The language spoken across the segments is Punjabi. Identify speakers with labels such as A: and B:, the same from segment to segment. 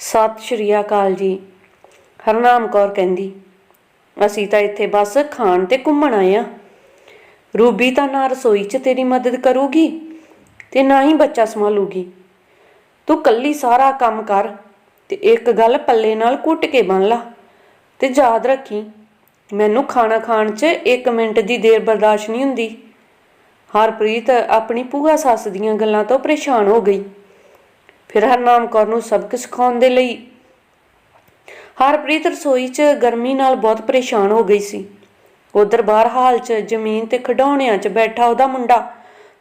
A: ਸਤਿ ਸ਼੍ਰੀ ਅਕਾਲ ਜੀ। ਹਰਨਾਮ ਕੌਰ ਕਹਿੰਦੀ, ਅਸੀਂ ਤਾਂ ਇੱਥੇ ਬਸ ਖਾਣ ਤੇ ਘੁੰਮਣ ਆਏ ਆ। ਰੂਬੀ ਤਾਂ ਨਾ ਰਸੋਈ 'ਚ ਤੇਰੀ ਮਦਦ ਕਰੂਗੀ ਤੇ ਨਾ ਹੀ ਬੱਚਾ ਸੰਭਾਲੂਗੀ। ਤੂੰ ਕੱਲੀ ਸਾਰਾ ਕੰਮ ਕਰ ਤੇ ਇੱਕ ਗੱਲ ਪੱਲੇ ਨਾਲ ਕੁੱਟ ਕੇ ਬੰਨ ਲਾ ਤੇ ਯਾਦ ਰੱਖੀ, ਮੈਨੂੰ ਖਾਣਾ ਖਾਣ 'ਚ 1 ਮਿੰਟ ਦੀ ਦੇਰ ਬਰਦਾਸ਼ਤ ਨਹੀਂ ਹੁੰਦੀ। ਹਰਪ੍ਰੀਤ ਆਪਣੀ ਭੂਆ ਸੱਸ ਦੀਆਂ ਗੱਲਾਂ ਤੋਂ ਪਰੇਸ਼ਾਨ ਹੋ ਗਈ। ਫਿਰ ਹਰਨਾਮ ਕੌਰ ਨੂੰ ਸਬਕ ਸਿਖਾਉਣ ਦੇ ਲਈ। ਹਰਪ੍ਰੀਤ ਰਸੋਈ 'ਚ ਗਰਮੀ ਨਾਲ ਬਹੁਤ ਪਰੇਸ਼ਾਨ ਹੋ ਗਈ ਸੀ। ਉਧਰ ਬਾਹਰ ਹਾਲ 'ਚ ਜ਼ਮੀਨ ਤੇ ਖਿਡੌਣਿਆਂ 'ਚ ਬੈਠਾ ਉਹਦਾ ਮੁੰਡਾ,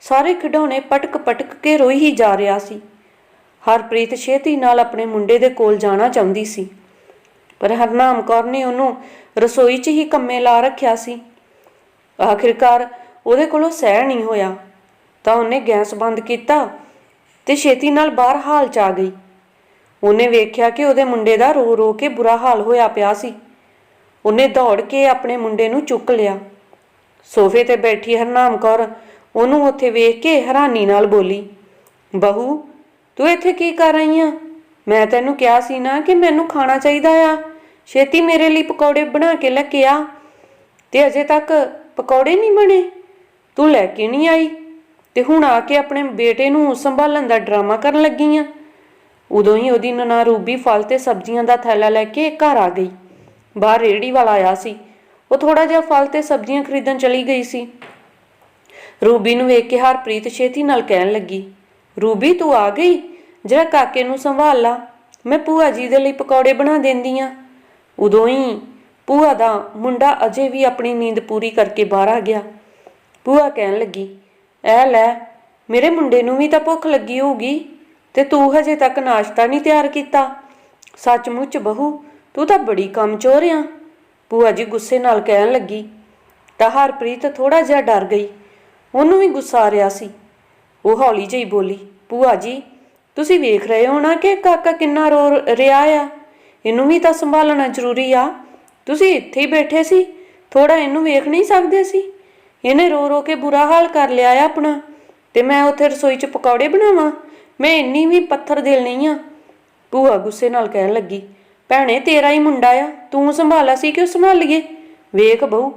A: ਸਾਰੇ ਖਿਡੌਣੇ ਪਟਕ ਪਟਕ ਕੇ ਰੋਈ ਹੀ ਜਾ ਰਿਹਾ ਸੀ। ਹਰਪ੍ਰੀਤ ਛੇਤੀ ਨਾਲ ਆਪਣੇ ਮੁੰਡੇ ਦੇ ਕੋਲ ਜਾਣਾ ਚਾਹੁੰਦੀ ਸੀ। ਪਰ ਹਰਨਾਮ ਕੌਰ ਨੇ ਉਹਨੂੰ ਰਸੋਈ 'ਚ ਹੀ ਕੰਮੇ ਲਾ ਰੱਖਿਆ ਸੀ। ਆਖਿਰਕਾਰ ਉਹਦੇ ਕੋਲੋਂ ਸਹਿ ਨਹੀਂ ਹੋਇਆ। ਤਾਂ ਉਹਨੇ ਗੈਸ ਬੰਦ ਕੀਤਾ ਤੇ ਛੇਤੀ ਨਾਲ ਬਾਹਰ ਹਾਲ ਚ ਆ ਗਈ। ਉਹਨੇ ਵੇਖਿਆ ਕਿ ਉਹਦੇ ਮੁੰਡੇ ਦਾ ਰੋ ਰੋ ਕੇ ਬੁਰਾ ਹਾਲ ਹੋਇਆ ਪਿਆ ਸੀ। ਉਹਨੇ ਦੌੜ ਕੇ ਆਪਣੇ ਮੁੰਡੇ ਨੂੰ ਚੁੱਕ ਲਿਆ। ਸੋਫੇ ਤੇ ਬੈਠੀ ਹਰਨਾਮ ਕੌਰ ਉਹਨੂੰ ਉੱਥੇ ਵੇਖ ਕੇ ਹੈਰਾਨੀ ਨਾਲ ਬੋਲੀ, ਬਹੂ, ਤੂੰ ਇੱਥੇ ਕੀ ਕਰ ਰਹੀ ਆ? ਮੈਂ ਤੈਨੂੰ ਕਿਹਾ ਸੀ ਨਾ ਕਿ ਮੈਨੂੰ ਖਾਣਾ ਚਾਹੀਦਾ ਆ। ਛੇਤੀ ਮੇਰੇ ਲਈ ਪਕੌੜੇ ਬਣਾ ਕੇ ਲੈ ਕੇ ਆ। ਤੇ ਅਜੇ ਤੱਕ ਪਕੌੜੇ ਨਹੀਂ ਬਣੇ। ਤੂੰ ਲੈ ਕੇ ਨਹੀਂ ਆਈ? ਤੇ ਹੁਣ ਆ ਕੇ ਆਪਣੇ ਬੇਟੇ ਨੂੰ ਸੰਭਾਲਣ ਦਾ ਡਰਾਮਾ ਕਰਨ ਲੱਗੀ ਆ ਉਦੋਂ ਹੀ ਉਹਦੀ ਨਨਾ ਰੂਬੀ ਫਲ ਤੇ ਸਬਜ਼ੀਆਂ ਦਾ ਥੈਲਾ ਲੈ ਕੇ ਘਰ ਆ ਗਈ। ਬਾਹਰ ਰੇੜੀ ਵਾਲਾ ਆਇਆ ਸੀ। ਉਹ ਥੋੜਾ ਜਿਹਾ ਫਲ ਤੇ ਸਬਜ਼ੀਆਂ ਖਰੀਦਣ ਚਲੀ ਗਈ ਸੀ। ਰੂਬੀ ਨੂੰ ਵੇਖ ਕੇ ਹਰਪ੍ਰੀਤ ਛੇਤੀ ਨਾਲ ਕਹਿਣ ਲੱਗੀ, ਰੂਬੀ, ਤੂੰ ਆ ਗਈ? ਜਰਾ ਕਾਕੇ ਨੂੰ ਸੰਭਾਲ ਲਾ। ਮੈਂ ਭੂਆ ਜੀ ਦੇ ਲਈ ਪਕੌੜੇ ਬਣਾ ਦਿੰਦੀ ਆ। ਉਦੋਂ ਹੀ ਭੂਆ ਦਾ ਮੁੰਡਾ ਅਜੇ ਵੀ ਆਪਣੀ ਨੀਂਦ ਪੂਰੀ ਕਰਕੇ ਬਾਹਰ ਆ ਗਿਆ। ਭੂਆ ਕਹਿਣ ਲੱਗੀ ਐ ਲੈ, ਮੇਰੇ ਮੁੰਡੇ ਨੂੰ ਵੀ ਤਾਂ ਭੁੱਖ ਲੱਗੀ ਹੋਊਗੀ ਤੇ ਤੂੰ ਹਜੇ ਤੱਕ ਨਾਸ਼ਤਾ ਨਹੀਂ ਤਿਆਰ ਕੀਤਾ। ਸੱਚਮੁੱਚ ਬਹੂ, ਤੂੰ ਤਾਂ ਬੜੀ ਕਮਜ਼ੋਰ ਆ। ਭੂਆ ਜੀ ਗੁੱਸੇ ਨਾਲ ਕਹਿਣ ਲੱਗੀ। ਤਾਂ ਹਰਪ੍ਰੀਤ ਥੋੜਾ ਜਿਹਾ ਡਰ ਗਈ। ਉਹਨੂੰ ਵੀ ਗੁੱਸਾ ਆ ਰਿਹਾ ਸੀ। ਉਹ ਹੌਲੀ ਜਿਹੀ ਬੋਲੀ, ਭੂਆ ਜੀ, ਤੁਸੀਂ ਵੇਖ ਰਹੇ ਹੋ ਨਾ ਕਿ ਕਾਕਾ ਕਿੰਨਾ ਰੋ ਰਿਹਾ ਆ? ਇਹਨੂੰ ਵੀ ਤਾਂ ਸੰਭਾਲਣਾ ਜ਼ਰੂਰੀ ਆ। ਤੁਸੀਂ ਇੱਥੇ ਹੀ ਬੈਠੇ ਸੀ ਥੋੜਾ ਇਹਨੂੰ ਵੇਖ ਨਹੀਂ ਸਕਦੇ ਸੀ? ਇਹਨੇ ਰੋ ਰੋ ਕੇ ਬੁਰਾ ਹਾਲ ਕਰ ਲਿਆ ਆ ਆਪਣਾ। ਤੇ ਮੈਂ ਉੱਥੇ ਰਸੋਈ 'ਚ ਪਕੌੜੇ ਬਣਾਵਾਂ? ਮੈਂ ਇੰਨੀ ਵੀ ਪੱਥਰ ਦਿਲ ਨਹੀਂ ਆ। ਭੂਆ ਗੁੱਸੇ ਨਾਲ ਕਹਿਣ ਲੱਗੀ, ਭੈਣੇ, ਤੇਰਾ ਹੀ ਮੁੰਡਾ ਆ। ਤੂੰ ਸੰਭਾਲਾ ਸੀ ਕਿ ਉਹ ਸੰਭਾਲੀਏ? ਵੇਖ ਬਹੂ,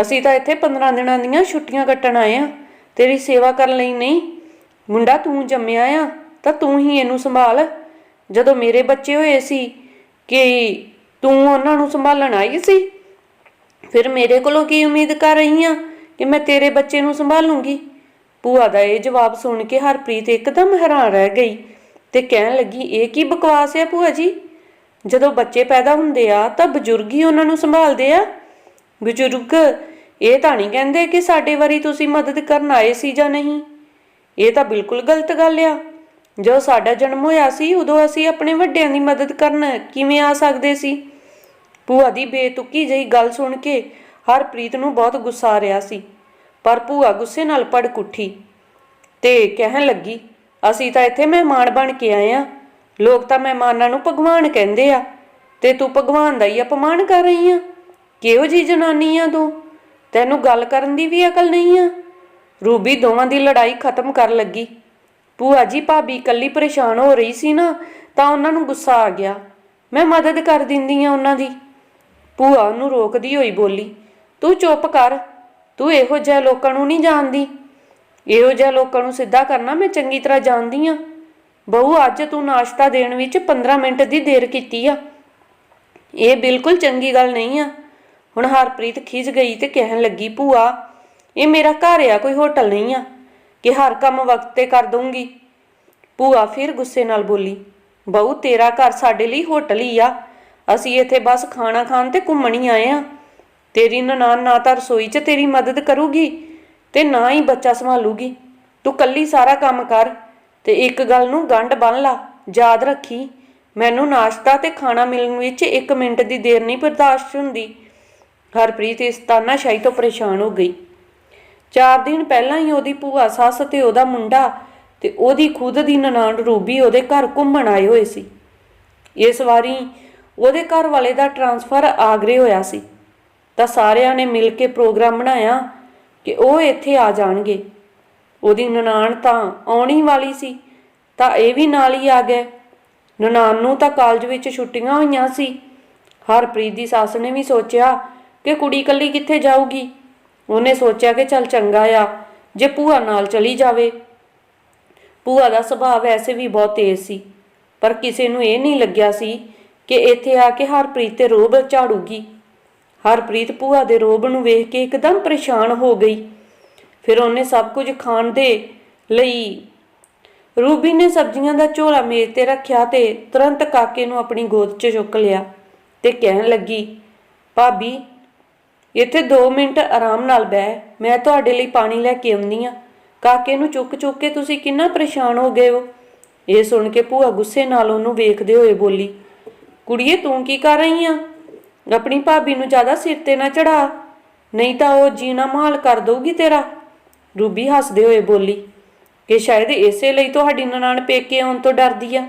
A: ਅਸੀਂ ਤਾਂ ਇੱਥੇ 15 ਦਿਨਾਂ ਦੀਆਂ ਛੁੱਟੀਆਂ ਕੱਟਣ ਆਏ ਆ। ਤੇਰੀ ਸੇਵਾ ਕਰਨ ਲਈ ਨਹੀਂ। ਮੁੰਡਾ ਤੂੰ ਜੰਮਿਆ ਆ, ਤਾਂ ਤੂੰ ਹੀ ਇਹਨੂੰ ਸੰਭਾਲ। ਜਦੋਂ ਮੇਰੇ ਬੱਚੇ ਹੋਏ ਸੀ ਕਿ ਤੂੰ ਉਹਨਾਂ ਨੂੰ ਸੰਭਾਲਣ ਆਈ ਸੀ, ਫਿਰ ਮੇਰੇ ਕੋਲੋਂ ਕੀ ਉਮੀਦ ਕਰ ਰਹੀ ਆ? ਕਿ ਮੈਂ ਤੇਰੇ ਬੱਚੇ ਨੂੰ ਸੰਭਾਲੂੰਗੀ। ਭੂਆ ਦਾ ਇਹ ਜਵਾਬ ਸੁਣ ਕੇ ਹਰਪ੍ਰੀਤ ਇੱਕਦਮ ਹੈਰਾਨ ਰਹਿ ਗਈ ਤੇ ਕਹਿਣ ਲੱਗੀ, ਇਹ ਕੀ ਬਕਵਾਸ ਹੈ ਭੂਆ ਜੀ? ਜਦੋਂ ਬੱਚੇ ਪੈਦਾ ਹੁੰਦੇ ਆ, ਤਾਂ ਬਜ਼ੁਰਗ ਹੀ ਉਹਨਾਂ ਨੂੰ ਸੰਭਾਲਦੇ ਆ। ਬਜ਼ੁਰਗ, ਇਹ ਤਾਂ ਨਹੀਂ ਕਹਿੰਦੇ ਕਿ ਸਾਡੇ ਵਾਰੀ ਤੁਸੀਂ ਮਦਦ ਕਰਨ ਆਏ ਸੀ ਜਾਂ ਨਹੀਂ। ਇਹ ਤਾਂ ਬਿਲਕੁਲ ਗਲਤ ਗੱਲ ਆ। ਜਦੋਂ ਸਾਡਾ ਜਨਮ ਹੋਇਆ ਸੀ, ਉਦੋਂ ਅਸੀਂ ਆਪਣੇ ਵੱਡਿਆਂ ਦੀ ਮਦਦ ਕਰਨ ਕਿਵੇਂ ਆ ਸਕਦੇ ਸੀ? ਭੂਆ ਦੀ ਬੇਤੁਕੀ ਜਿਹੀ ਗੱਲ ਸੁਣ ਕੇ ਹਰਪ੍ਰੀਤ ਨੂੰ ਬਹੁਤ ਗੁੱਸਾ ਆ ਰਿਹਾ ਸੀ, ਪਰ ਭੂਆ ਗੁੱਸੇ ਨਾਲ ਪੜਕ ਉੱਠੀ ਤੇ ਕਹਿਣ ਲੱਗੀ, ਅਸੀਂ ਤਾਂ ਇੱਥੇ ਮਹਿਮਾਨ ਬਣ ਕੇ ਆਏ ਆ। ਲੋਕ ਤਾਂ ਮਹਿਮਾਨਾਂ ਨੂੰ ਭਗਵਾਨ ਕਹਿੰਦੇ ਆ ਤੇ ਤੂੰ ਭਗਵਾਨ ਦਾ ਹੀ ਅਪਮਾਨ ਕਰ ਰਹੀ ਆ। ਕਿਹੋ ਜੀ ਜਨਾਨੀ ਆ ਤੂੰ? ਤੈਨੂੰ ਗੱਲ ਕਰਨ ਦੀ ਵੀ ਅਕਲ ਨਹੀਂ ਆ? ਰੂਬੀ ਦੋਵਾਂ ਦੀ ਲੜਾਈ ਖਤਮ ਕਰਨ ਲੱਗੀ। ਭੂਆ ਜੀ ਭਾਬੀ ਇਕੱਲੀ ਪਰੇਸ਼ਾਨ ਹੋ ਰਹੀ ਸੀ ਨਾ, ਤਾਂ ਉਹਨਾਂ ਨੂੰ ਗੁੱਸਾ ਆ ਗਿਆ। ਮੈਂ ਮਦਦ ਕਰ ਦਿੰਦੀ ਆ ਉਹਨਾਂ ਦੀ। ਭੂਆ ਉਹਨੂੰ ਰੋਕਦੀ ਹੋਈ ਬੋਲੀ ਤੂੰ ਚੁੱਪ ਕਰ। ਤੂੰ ਇਹੋ ਜਿਹੇ ਲੋਕਾਂ ਨੂੰ ਨਹੀਂ ਜਾਣਦੀ। ਇਹੋ ਜਿਹੇ ਲੋਕਾਂ ਨੂੰ ਸਿੱਧਾ ਕਰਨਾ ਮੈਂ ਚੰਗੀ ਤਰ੍ਹਾਂ ਜਾਣਦੀ ਆ। ਬਹੂ, ਅੱਜ ਤੂੰ ਨਾਸ਼ਤਾ ਦੇਣ ਵਿੱਚ 15 ਮਿੰਟ ਦੀ ਦੇਰ ਕੀਤੀ ਆ। ਇਹ ਬਿਲਕੁਲ ਚੰਗੀ ਗੱਲ ਨਹੀਂ ਆ। ਹੁਣ ਹਰਪ੍ਰੀਤ ਖਿਜ ਗਈ ਤੇ ਕਹਿਣ ਲੱਗੀ, ਭੂਆ, ਇਹ ਮੇਰਾ ਘਰ ਆ, ਕੋਈ ਹੋਟਲ ਨਹੀਂ ਆ। ਕਿ ਹਰ ਕੰਮ ਵਕਤ ਤੇ ਕਰ ਦਊਂਗੀ। ਭੂਆ ਫਿਰ ਗੁੱਸੇ ਨਾਲ ਬੋਲੀ, ਬਹੂ, ਤੇਰਾ ਘਰ ਸਾਡੇ ਲਈ ਹੋਟਲ ਹੀ ਆ। ਅਸੀਂ ਇੱਥੇ ਬਸ ਖਾਣਾ ਖਾਣ ਤੇ ਘੁੰਮਣ ਹੀ ਆਏ ਆ। ਤੇਰੀ ਨਨਾਣ ਨਾ ਤਾਂ ਰਸੋਈ 'ਚ ਤੇਰੀ ਮਦਦ ਕਰੂਗੀ ਤੇ ਨਾ ਹੀ ਬੱਚਾ ਸੰਭਾਲੂਗੀ। ਤੂੰ ਕੱਲੀ ਸਾਰਾ ਕੰਮ ਕਰ ਤੇ ਇੱਕ ਗੱਲ ਨੂੰ ਗੰਢ ਬੰਨ ਲਾ, ਯਾਦ ਰੱਖੀ। ਮੈਨੂੰ ਨਾਸ਼ਤਾ ਤੇ ਖਾਣਾ ਮਿਲਣ ਵਿੱਚ 1 ਮਿੰਟ ਦੀ ਦੇਰ ਨਹੀਂ ਬਰਦਾਸ਼ਤ ਹੁੰਦੀ। ਹਰਪ੍ਰੀਤ ਇਸ ਤਾਨਾਸ਼ਾਹੀ ਤੋਂ ਪਰੇਸ਼ਾਨ ਹੋ ਗਈ। ਚਾਰ ਦਿਨ ਪਹਿਲਾਂ ਹੀ ਉਹਦੀ ਭੂਆ, ਸੱਸ ਤੇ ਉਹਦਾ ਮੁੰਡਾ ਤੇ ਉਹਦੀ ਖੁਦ ਦੀ ਨਨਾਣ ਰੂਬੀ ਉਹਦੇ ਘਰ ਘੁੰਮਣ ਆਏ ਹੋਏ ਸੀ। ਇਸ ਵਾਰੀ ਉਹਦੇ ਘਰ ਵਾਲੇ ਦਾ ਟਰਾਂਸਫਰ ਆਗਰੇ ਹੋਇਆ ਸੀ। ਤਾਂ ਸਾਰਿਆਂ ਨੇ ਮਿਲ ਕੇ ਪ੍ਰੋਗਰਾਮ ਬਣਾਇਆ ਕਿ ਉਹ ਇੱਥੇ ਆ ਜਾਣਗੇ। ਉਹਦੀ ਨਨਾਣ ਤਾਂ ਆਉਣੀ ਵਾਲੀ ਸੀ, ਤਾਂ ਇਹ ਵੀ ਨਾਲ ਹੀ ਆ ਗਏ। ਨਨਾਣ ਨੂੰ ਤਾਂ ਕਾਲਜ ਵਿੱਚ ਛੁੱਟੀਆਂ ਹੋਈਆਂ ਸੀ। ਹਰਪ੍ਰੀਤ ਦੀ ਸੱਸ ਨੇ ਵੀ ਸੋਚਿਆ ਕਿ ਕੁੜੀ ਇਕੱਲੀ ਕਿੱਥੇ ਜਾਊਗੀ। ਉਹਨੇ ਸੋਚਿਆ ਕਿ ਚੱਲ ਚੰਗਾ ਆ, ਜੇ ਭੂਆ ਨਾਲ ਚਲੀ ਜਾਵੇ। ਭੂਆ ਦਾ ਸੁਭਾਅ ਵੈਸੇ ਵੀ ਬਹੁਤ ਤੇਜ਼ ਸੀ, ਪਰ ਕਿਸੇ ਨੂੰ ਇਹ ਨਹੀਂ ਲੱਗਿਆ ਸੀ ਕਿ ਇੱਥੇ ਆ ਕੇ ਹਰਪ੍ਰੀਤ ਤੇ ਰੋਬ ਝਾੜੂਗੀ। ਹਰਪ੍ਰੀਤ ਭੂਆ ਦੇ ਰੋਬ ਨੂੰ ਵੇਖ ਕੇ ਇੱਕਦਮ ਪਰੇਸ਼ਾਨ ਹੋ ਗਈ। ਫਿਰ ਉਹਨੇ ਸਭ ਕੁਝ ਖਾਣ ਦੇ ਲਈ ਰੂਬੀ ਨੇ ਸਬਜ਼ੀਆਂ ਦਾ ਝੋਲਾ ਮੇਜ਼ ਤੇ ਰੱਖਿਆ ਤੇ ਤੁਰੰਤ ਕਾਕੇ ਨੂੰ ਆਪਣੀ ਗੋਦ 'ਚ ਚੁੱਕ ਲਿਆ ਤੇ ਕਹਿਣ ਲੱਗੀ, ਭਾਬੀ, ਇੱਥੇ 2 ਮਿੰਟ ਆਰਾਮ ਨਾਲ ਬਹਿ। ਮੈਂ ਤੁਹਾਡੇ ਲਈ ਪਾਣੀ ਲੈ ਕੇ ਆਉਂਦੀ ਆ ਕਾਕੇ ਨੂੰ ਚੁੱਕ ਚੁੱਕ ਕੇ ਤੁਸੀਂ ਕਿੰਨਾ ਪਰੇਸ਼ਾਨ ਹੋ ਗਏ ਹੋ? ਇਹ ਸੁਣ ਕੇ ਭੂਆ ਗੁੱਸੇ ਨਾਲ ਉਹਨੂੰ ਵੇਖਦੇ ਹੋਏ ਬੋਲੀ, ਕੁੜੀਏ, ਤੂੰ ਕੀ ਕਰ ਰਹੀ ਆ? ਆਪਣੀ ਭਾਬੀ ਨੂੰ ਜ਼ਿਆਦਾ ਸਿਰ ਤੇ ਨਾ ਚੜਾ। ਨਹੀਂ ਤਾਂ ਉਹ ਜੀਣਾ ਮਹਾਲ ਕਰ ਦਊਗੀ ਤੇਰਾ। ਰੂਬੀ ਹੱਸਦੇ ਹੋਏ ਬੋਲੀ, ਕਿ ਸ਼ਾਇਦ ਇਸੇ ਲਈ ਤੁਹਾਡੀ ਨਨਾਣ ਪੇਕੇ ਆਉਣ ਤੋਂ ਡਰਦੀ ਆ।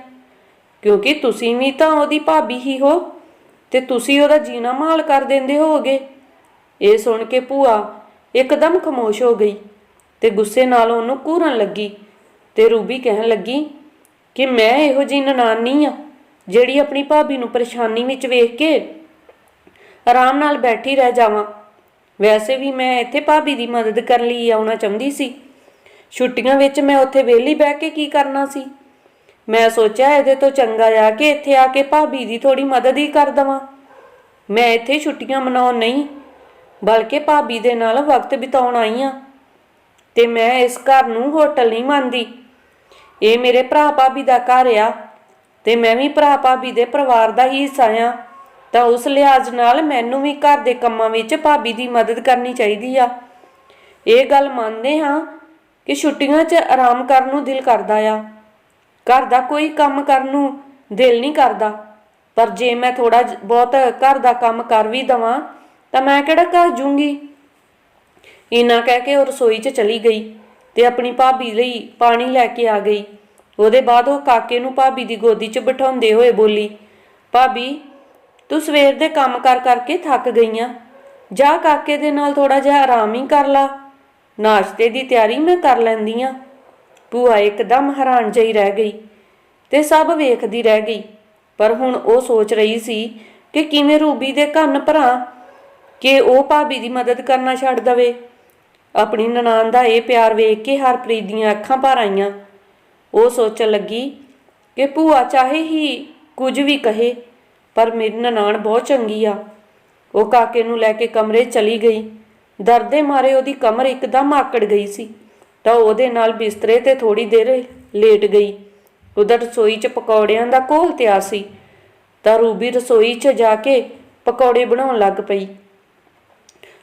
A: ਕਿਉਂਕਿ ਤੁਸੀਂ ਵੀ ਤਾਂ ਉਹਦੀ ਭਾਬੀ ਹੀ ਹੋ ਤੇ ਤੁਸੀਂ ਉਹਦਾ ਜੀਣਾ ਮਹਾਲ ਕਰ ਦਿੰਦੇ ਹੋਗੇ ਇਹ ਸੁਣ ਕੇ ਭੂਆ ਇੱਕਦਮ ਖਮੋਸ਼ ਹੋ ਗਈ ਤੇ ਗੁੱਸੇ ਨਾਲ ਉਹਨੂੰ ਘੂਰਨ ਲੱਗੀ ਤੇ ਰੂਬੀ ਕਹਿਣ ਲੱਗੀ ਕਿ ਮੈਂ ਇਹੋ ਜਿਹੀ ਨਨਾਣ ਨਹੀਂ ਆ, ਜਿਹੜੀ ਆਪਣੀ ਭਾਬੀ ਨੂੰ ਪਰੇਸ਼ਾਨੀ ਵਿੱਚ ਵੇਖ ਕੇ ਆਰਾਮ ਨਾਲ ਬੈਠੀ ਰਹਿ ਜਾਵਾਂ। ਵੈਸੇ ਵੀ ਮੈਂ ਇੱਥੇ ਭਾਬੀ ਦੀ ਮਦਦ ਕਰਨ ਲਈ ਆਉਣਾ ਚਾਹੁੰਦੀ ਸੀ। ਛੁੱਟੀਆਂ ਵਿੱਚ ਮੈਂ ਉੱਥੇ ਵਿਹਲੀ ਬਹਿ ਕੇ ਕੀ ਕਰਨਾ ਸੀ? ਮੈਂ ਸੋਚਿਆ ਇਹਦੇ ਤੋਂ ਚੰਗਾ ਆ ਕਿ ਇੱਥੇ ਆ ਕੇ ਭਾਬੀ ਦੀ ਥੋੜੀ ਮਦਦ ਹੀ ਕਰ ਦਵਾਂ। ਮੈਂ ਇੱਥੇ ਛੁੱਟੀਆਂ ਮਨਾਉਣ ਨਹੀਂ, ਬਲਕਿ ਭਾਬੀ ਦੇ ਨਾਲ ਵਕਤ ਬਿਤਾਉਣ ਆਈ ਆ ਤੇ ਮੈਂ ਇਸ ਘਰ ਨੂੰ ਹੋਟਲ ਨਹੀਂ ਮੰਨਦੀ। ਇਹ ਮੇਰੇ ਭਰਾ ਭਾਬੀ ਦਾ ਘਰ ਆ, ਤੇ ਮੈਂ ਵੀ ਭਰਾ ਭਾਬੀ ਦੇ ਪਰਿਵਾਰ ਦਾ ਹੀ ਹਿੱਸਾ ਆ ਤਾਂ ਉਸ ਲਿਹਾਜ਼ ਨਾਲ ਮੈਨੂੰ ਵੀ ਘਰ ਦੇ ਕੰਮਾਂ ਵਿੱਚ ਭਾਬੀ ਦੀ ਮਦਦ ਕਰਨੀ ਚਾਹੀਦੀ ਆ। ਇਹ ਗੱਲ ਮੰਨਦੇ ਹਾਂ ਕਿ ਛੁੱਟੀਆਂ 'ਚ ਆਰਾਮ ਕਰਨ ਨੂੰ ਦਿਲ ਕਰਦਾ ਆ। ਘਰ ਦਾ ਕੋਈ ਕੰਮ ਕਰਨ ਨੂੰ ਦਿਲ ਨਹੀਂ ਕਰਦਾ। ਪਰ ਜੇ ਮੈਂ ਥੋੜਾ ਬਹੁਤ ਘਰ ਦਾ ਕੰਮ ਕਰ ਵੀ ਦਵਾਂ, ਤਾਂ ਮੈਂ ਕਿਹੜਾ ਘਰ ਜੂੰਗੀ? ਇਨਾ ਕਹਿ ਕੇ ਉਹ ਰਸੋਈ 'ਚ ਚਲੀ ਗਈ ਤੇ ਆਪਣੀ ਭਾਬੀ ਲਈ ਪਾਣੀ ਲੈ ਕੇ ਆ ਗਈ। ਉਹਦੇ ਬਾਅਦ ਉਹ ਕਾਕੇ ਨੂੰ ਭਾਬੀ ਦੀ ਗੋਦੀ 'ਚ ਬਿਠਾਉਂਦੇ ਹੋਏ ਬੋਲੀ, ਭਾਬੀ ਤੂੰ ਸਵੇਰ ਦੇ ਕੰਮ ਕਰ ਕਰਕੇ ਥੱਕ ਗਈਆਂ। ਜਾ ਕਾਕੇ ਦੇ ਨਾਲ ਥੋੜਾ ਜਿਹਾ ਆਰਾਮ ਹੀ ਕਰ ਲਾ। ਨਾਸ਼ਤੇ ਦੀ ਤਿਆਰੀ ਮੈਂ ਕਰ ਲੈਂਦੀ ਆ ਭੂਆ ਇੱਕਦਮ ਹੈਰਾਨ ਜਿਹੀ ਰਹਿ ਗਈ ਤੇ ਸਭ ਵੇਖਦੀ ਰਹਿ ਗਈ। ਪਰ ਹੁਣ ਉਹ ਸੋਚ ਰਹੀ ਸੀ ਕਿ ਕਿਵੇਂ ਰੂਬੀ ਦੇ ਕੰਨ ਭਰਾ ਕਿ ਉਹ ਭਾਬੀ ਦੀ ਮਦਦ ਕਰਨਾ ਛੱਡ ਦਵੇ। ਆਪਣੀ ਨਨਾਣ ਦਾ ਇਹ ਪਿਆਰ ਵੇਖ ਕੇ ਹਰਪ੍ਰੀਤ ਦੀਆਂ ਅੱਖਾਂ ਭਰ ਆਈਆਂ। ਉਹ ਸੋਚਣ ਲੱਗੀ ਕਿ ਭੂਆ ਚਾਹੇ ਹੀ ਕੁਝ ਵੀ ਕਹੇ। ਪਰ ਮੇਰੀ ਨਨਾਣ ਬਹੁਤ ਚੰਗੀ ਆ। ਉਹ ਕਾਕੇ ਨੂੰ ਲੈ ਕੇ ਕਮਰੇ ਚਲੀ ਗਈ। ਦਰਦੇ ਮਾਰੇ ਉਹਦੀ ਕਮਰ ਇੱਕਦਮ ਆਕੜ ਗਈ ਸੀ। ਤਾਂ ਉਹਦੇ ਨਾਲ ਬਿਸਤਰੇ ਤੇ ਥੋੜੀ ਦੇਰ ਲੇਟ ਗਈ। ਉਧਰ ਰਸੋਈ 'ਚ ਪਕੌੜਿਆਂ ਦਾ ਘੋਲ ਤਿਆਰ ਸੀ। ਤਾਂ ਰੂਬੀ ਰਸੋਈ 'ਚ ਜਾ ਕੇ ਪਕੌੜੇ ਬਣਾਉਣ ਲੱਗ ਪਈ।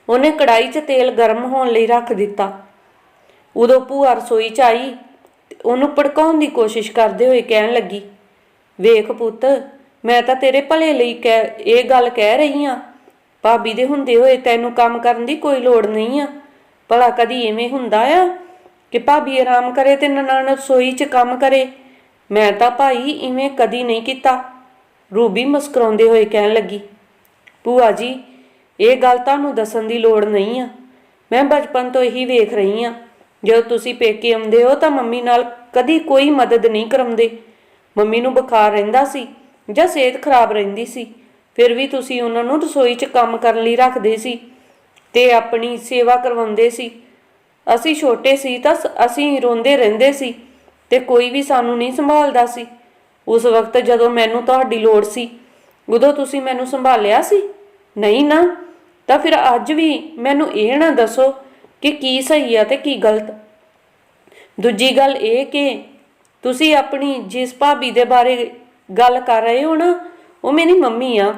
A: ਉਹਨੇ ਕੜਾਈ 'ਚ ਤੇਲ ਗਰਮ ਹੋਣ ਲਈ ਰੱਖ ਦਿੱਤਾ। ਉਦੋਂ ਭੂਆ ਰਸੋਈ 'ਚ ਆਈ ਉਹਨੂੰ ਭੜਕਾਉਣ ਦੀ ਕੋਸ਼ਿਸ਼ ਕਰਦੇ ਹੋਏ ਕਹਿਣ ਲੱਗੀ, ਵੇਖ ਪੁੱਤ ਮੈਂ ਤਾਂ ਤੇਰੇ ਭਲੇ ਲਈ ਕਹਿ, ਇਹ ਗੱਲ ਕਹਿ ਰਹੀ ਆ ਭਾਬੀ ਦੇ ਹੁੰਦੇ ਹੋਏ ਤੈਨੂੰ ਕੰਮ ਕਰਨ ਦੀ ਕੋਈ ਲੋੜ ਨਹੀਂ ਆ। ਭਲਾ ਕਦੀ ਐਵੇਂ ਹੁੰਦਾ ਆ ਕਿ ਭਾਬੀ ਆਰਾਮ ਕਰੇ ਤੇ ਨਨਾਣ ਰਸੋਈ 'ਚ ਕੰਮ ਕਰੇ। ਮੈਂ ਤਾਂ ਭਾਈ ਇਵੇਂ ਕਦੀ ਨਹੀਂ ਕੀਤਾ। ਰੂਬੀ ਮੁਸਕਰਾਉਂਦੇ ਹੋਏ ਕਹਿਣ ਲੱਗੀ, ਭੂਆ ਜੀ, ਇਹ ਗੱਲ ਤੁਹਾਨੂੰ ਦੱਸਣ ਦੀ ਲੋੜ ਨਹੀਂ ਆ। ਮੈਂ ਬਚਪਨ ਤੋਂ ਇਹੀ ਵੇਖ ਰਹੀ ਆ ਜਦੋਂ ਤੁਸੀਂ ਪੇਕੇ ਆਉਂਦੇ ਹੋ ਤਾਂ ਮੰਮੀ ਨਾਲ ਕਦੀ ਕੋਈ ਮਦਦ ਨਹੀਂ ਕਰਾਉਂਦੇ ਮੰਮੀ ਨੂੰ ਬੁਖਾਰ ਰਹਿੰਦਾ ਸੀ। ਜਾਂ ਸਿਹਤ ਖਰਾਬ ਰਹਿੰਦੀ ਸੀ, ਫਿਰ ਵੀ ਤੁਸੀਂ ਉਹਨਾਂ ਨੂੰ ਰਸੋਈ 'ਚ ਕੰਮ ਕਰਨ ਲਈ ਰੱਖਦੇ ਸੀ ਤੇ ਆਪਣੀ ਸੇਵਾ ਕਰਵਾਉਂਦੇ ਸੀ। ਅਸੀਂ ਛੋਟੇ ਸੀ ਤਾਂ ਸ- ਅਸੀਂ ਰੋਂਦੇ ਰਹਿੰਦੇ ਸੀ ਤੇ ਕੋਈ ਵੀ ਸਾਨੂੰ ਨਹੀਂ ਸੰਭਾਲਦਾ ਸੀ। ਉਸ ਵਕਤ ਜਦੋਂ ਮੈਨੂੰ ਤੁਹਾਡੀ ਲੋੜ ਸੀ, ਉਦੋਂ ਤੁਸੀਂ ਮੈਨੂੰ ਸੰਭਾਲਿਆ ਸੀ? ਨਹੀਂ ਨਾ, ਤਾਂ ਫਿਰ ਅੱਜ ਵੀ ਮੈਨੂੰ ਇਹ ਨਾ ਦੱਸੋ ਕਿ ਕੀ ਸਹੀ ਆ ਤੇ ਕੀ ਗਲਤ। ਦੂਜੀ ਗੱਲ ਇਹ ਕਿ ਤੁਸੀਂ ਆਪਣੀ ਜਿਸ ਭਾਬੀ ਦੇ ਬਾਰੇ ਗੱਲ ਕਰ ਰਹੇ ਹੋ ਨਾ, ਉਹ ਮੇਰੀ ਮੰਮੀ ਆ।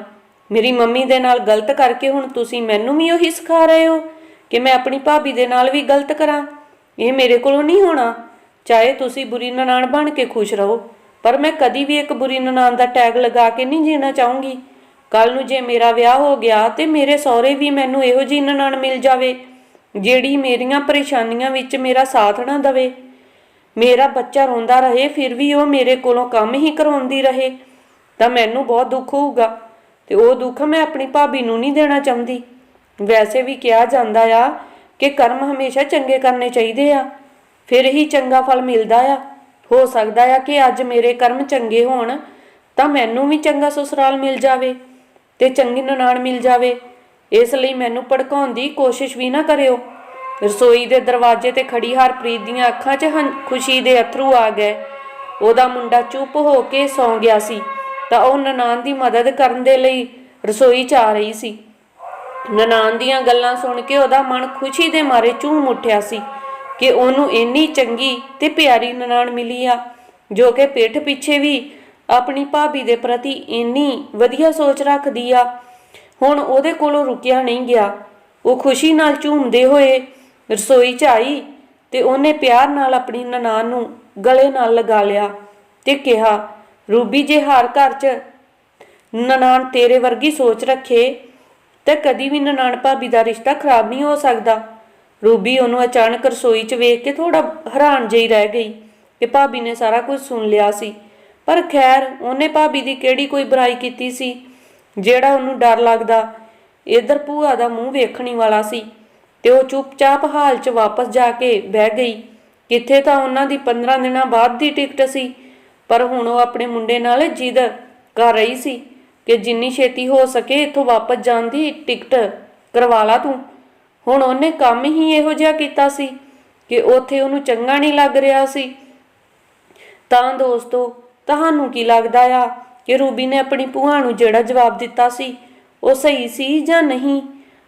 A: ਮੇਰੀ ਮੰਮੀ ਦੇ ਨਾਲ ਗਲਤ ਕਰਕੇ ਹੁਣ ਤੁਸੀਂ ਮੈਨੂੰ ਵੀ ਉਹੀ ਸਿਖਾ ਰਹੇ ਹੋ ਕਿ ਮੈਂ ਆਪਣੀ ਭਾਬੀ ਦੇ ਨਾਲ ਵੀ ਗਲਤ ਕਰਾਂ। ਇਹ ਮੇਰੇ ਕੋਲੋਂ ਨਹੀਂ ਹੋਣਾ। ਚਾਹੇ ਤੁਸੀਂ ਬੁਰੀ ਨਨਾਣ ਬਣ ਕੇ ਖੁਸ਼ ਰਹੋ, ਪਰ ਮੈਂ ਕਦੀ ਵੀ ਇੱਕ ਬੁਰੀ ਨਨਾਣ ਦਾ ਟੈਗ ਲਗਾ ਕੇ ਨਹੀਂ ਜੀਣਾ ਚਾਹੂੰਗੀ। ਕੱਲ ਨੂੰ ਜੇ ਮੇਰਾ ਵਿਆਹ ਹੋ ਗਿਆ ਤੇ ਮੇਰੇ ਸਹੁਰੇ ਵੀ ਮੈਨੂੰ ਇਹੋ ਜਿਹੀ ਨਨਾਣ ਮਿਲ ਜਾਵੇ, ਜਿਹੜੀ ਮੇਰੀਆਂ ਪਰੇਸ਼ਾਨੀਆਂ ਵਿੱਚ ਮੇਰਾ ਸਾਥ ਨਾ ਦਵੇ। ਮੇਰਾ ਬੱਚਾ ਰੋਂਦਾ ਰਹੇ, ਫਿਰ ਵੀ ਉਹ ਮੇਰੇ ਕੋਲੋਂ ਕੰਮ ਹੀ ਕਰਵਾਉਂਦੀ ਰਹੇ। ਤਾਂ ਮੈਨੂੰ ਬਹੁਤ ਦੁੱਖ ਹੋਊਗਾ ਤੇ ਉਹ ਦੁੱਖ ਮੈਂ ਆਪਣੀ ਭਾਬੀ ਨੂੰ ਨਹੀਂ ਦੇਣਾ ਚਾਹੁੰਦੀ। ਵੈਸੇ ਵੀ ਕਿਹਾ ਜਾਂਦਾ ਆ ਕਿ ਕਰਮ ਹਮੇਸ਼ਾ ਚੰਗੇ ਕਰਨੇ ਚਾਹੀਦੇ ਆ, ਫਿਰ ਹੀ ਚੰਗਾ ਫਲ ਮਿਲਦਾ ਆ। ਹੋ ਸਕਦਾ ਆ ਕਿ ਅੱਜ ਮੇਰੇ ਕਰਮ ਚੰਗੇ ਹੋਣ, ਤਾਂ ਮੈਨੂੰ ਵੀ ਚੰਗਾ ਸਸੁਰਾਲ ਮਿਲ ਜਾਵੇ ਤੇ ਚੰਗੀ ਨਨਾਣ ਮਿਲ ਜਾਵੇ। ਇਸ ਲਈ ਮੈਨੂੰ ਭੜਕਾਉਣ ਦੀ ਕੋਸ਼ਿਸ਼ ਵੀ ਨਾ ਕਰਿਓ। ਰਸੋਈ ਦੇ ਦਰਵਾਜ਼ੇ ਤੇ ਖੜੀ ਹਰਪ੍ਰੀਤ ਦੀਆਂ ਅੱਖਾਂ 'ਚ ਹੰ- ਖੁਸ਼ੀ ਦੇ ਅਥਰੂ ਆ ਗਏ। ਉਹਦਾ ਮੁੰਡਾ ਚੁੱਪ ਹੋ ਕੇ ਸੌਂ ਗਿਆ ਸੀ, ਤਾਂ ਉਹ ਨਨਾਨ ਦੀ ਮਦਦ ਕਰਨ ਦੇ ਲਈ ਰਸੋਈ 'ਚ ਆ ਰਹੀ ਸੀ। ਨਨਾਨ ਦੀਆਂ ਗੱਲਾਂ ਸੁਣ ਕੇ ਉਹਦਾ ਮਨ ਖੁਸ਼ੀ ਦੇ ਮਾਰੇ ਝੂਮ ਉੱਠਿਆ ਸੀ ਕਿ ਉਹਨੂੰ ਇੰਨੀ ਚੰਗੀ ਤੇ ਪਿਆਰੀ ਨਨਾਣ ਮਿਲੀ ਆ, ਜੋ ਕਿ ਪਿੱਠ ਪਿੱਛੇ ਵੀ ਆਪਣੀ ਭਾਬੀ ਦੇ ਪ੍ਰਤੀ ਇੰਨੀ ਵਧੀਆ ਸੋਚ ਰੱਖਦੀ ਆ। ਹੁਣ ਉਹਦੇ ਕੋਲੋਂ ਰੁਕਿਆ ਨਹੀਂ ਗਿਆ। ਉਹ ਖੁਸ਼ੀ ਨਾਲ ਝੂਮਦੇ ਹੋਏ ਰਸੋਈ 'ਚ ਆਈ ਤੇ ਉਹਨੇ ਪਿਆਰ ਨਾਲ ਆਪਣੀ ਨਨਾਣ ਨੂੰ ਗਲੇ ਨਾਲ ਲਗਾ ਲਿਆ ਤੇ ਕਿਹਾ, ਰੂਬੀ, ਜੇ ਹਰ ਘਰ 'ਚ ਨਨਾਣ ਤੇਰੇ ਵਰਗੀ ਸੋਚ ਰੱਖੇ, ਤਾਂ ਕਦੀ ਵੀ ਨਨਾਣ ਭਾਬੀ ਦਾ ਰਿਸ਼ਤਾ ਖਰਾਬ ਨਹੀਂ ਹੋ ਸਕਦਾ। ਰੂਬੀ ਉਹਨੂੰ ਅਚਾਨਕ ਰਸੋਈ 'ਚ ਵੇਖ ਕੇ ਥੋੜਾ ਹੈਰਾਨ ਜਿਹੀ ਰਹਿ ਗਈ ਕਿ ਭਾਬੀ ਨੇ ਸਾਰਾ ਕੁਝ ਸੁਣ ਲਿਆ ਸੀ। ਪਰ ਖੈਰ, ਉਹਨੇ ਭਾਬੀ ਦੀ ਕਿਹੜੀ ਕੋਈ ਬੁਰਾਈ ਕੀਤੀ ਸੀ, ਜਿਹੜਾ ਉਹਨੂੰ ਡਰ ਲੱਗਦਾ, ਇਧਰ ਭੂਆ ਦਾ ਮੂੰਹ ਵੇਖਣੀ ਵਾਲਾ ਸੀ। ਤੇ ਉਹ ਚੁੱਪਚਾਪ ਹਾਲ 'ਚ ਵਾਪਸ ਜਾ ਕੇ ਬਹਿ ਗਈ। ਕਿੱਥੇ ਤਾਂ ਉਹਨਾਂ ਦੀ 15 ਦਿਨਾਂ ਬਾਅਦ ਦੀ ਟਿਕਟ ਸੀ, ਪਰ ਹੁਣ ਉਹ ਆਪਣੇ ਮੁੰਡੇ ਨਾਲ ਜਿੱਦ ਕਰ ਰਹੀ ਸੀ ਕਿ ਜਿੰਨੀ ਛੇਤੀ ਹੋ ਸਕੇ ਇੱਥੋਂ ਵਾਪਸ ਜਾਣ ਦੀ ਟਿਕਟ ਕਰਵਾ ਲਾ ਤੂੰ। ਹੁਣ ਉਹਨੇ ਕੰਮ ਹੀ ਇਹੋ ਜਿਹਾ ਕੀਤਾ ਸੀ ਕਿ ਉੱਥੇ ਉਹਨੂੰ ਚੰਗਾ ਨਹੀਂ ਲੱਗ ਰਿਹਾ ਸੀ। ਤਾਂ ਦੋਸਤੋ, ਤੁਹਾਨੂੰ ਕੀ ਲੱਗਦਾ ਆ ਕਿ ਰੂਬੀ ਨੇ ਆਪਣੀ ਭੂਆ ਨੂੰ ਜਿਹੜਾ ਜਵਾਬ ਦਿੱਤਾ ਸੀ, ਉਹ ਸਹੀ ਸੀ ਜਾਂ ਨਹੀਂ?